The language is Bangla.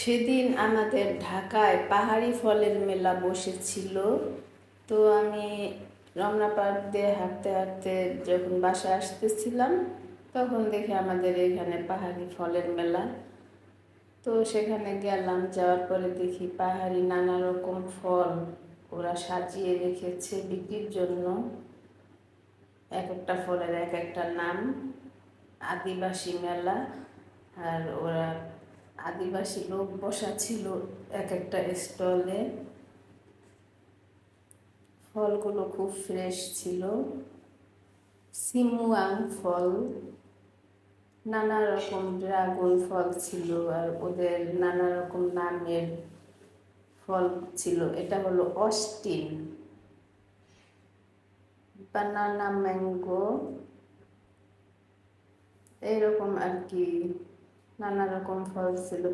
সেদিন আমাদের ঢাকায় পাহাড়ি ফলের মেলা বসেছিল। তো আমি রমনা পার্ক দিয়ে হাঁটতে হাঁটতে যখন বাসায় আসতেছিলাম, তখন দেখি আমাদের এখানে পাহাড়ি ফলের মেলা। তো সেখানে গেলাম, যাওয়ার পরে দেখি পাহাড়ি নানা রকম ফল ওরা সাজিয়ে রেখেছে বিক্রির জন্য। এক একটা ফলের এক একটা নাম, আদিবাসী মেলা, আর ওরা আদিবাসী লোক বসা ছিল এক একটা স্টলে ফলগুলো খুব ফ্রেশ ছিল। সিমুয়াং ফল, নানা রকম ড্রাগন ফল ছিল আর ওদের নানা রকম নামের ফল ছিল। এটা হলো অস্টিন। বানানা ম্যাঙ্গো। এইরকম আর কি। নানা রকম ফল ছিল।